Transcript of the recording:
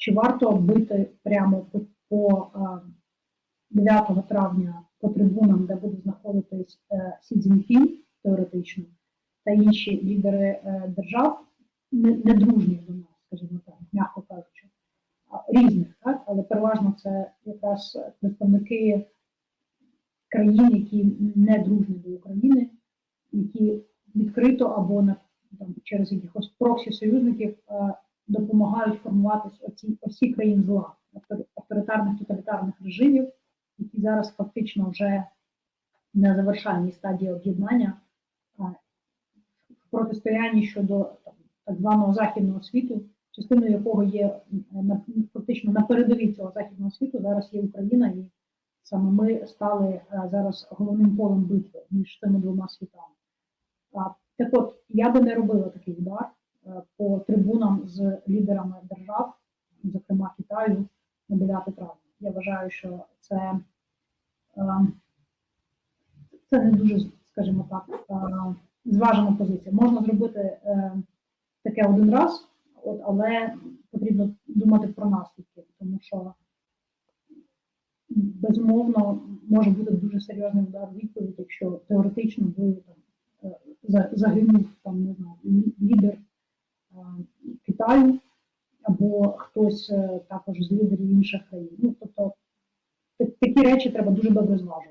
чи варто бити прямо по, по е, 9 травня по трибунам, де буде знаходитись е, Сі Цзіньпін, теоретично, та інші лідери е, держав, не, не дружні до нас, скажімо так, м'яко кажучи, різних, так? але переважно це якраз представники країн, які не дружні до України, які відкрито або на там, через якихось проксі союзників е, допомагають формуватись оці осі країн зла, авторитарних тоталітарних режимів, які зараз фактично вже на завершальній стадії об'єднання в протистоянні щодо там, так званого західного світу, частиною якого є е, на фактично на передовій цього західного світу зараз є Україна, і саме ми стали е, зараз головним полем битви між цими двома світами. А, Так от, я би не робила такий удар по трибунам з лідерами держав, зокрема Китаю, на 9 травня. Я вважаю, що це, е, це не дуже, скажімо так, е, зважена позиція. Можна зробити е, таке один раз, от, але потрібно думати про наслідки, тому що безумовно може бути дуже серйозний удар відповідь, якщо теоретично ви там загинув там не знаю лідер Китаю або хтось е, також з лідерів інших країн. Ну тобто такі речі треба дуже добре зважувати.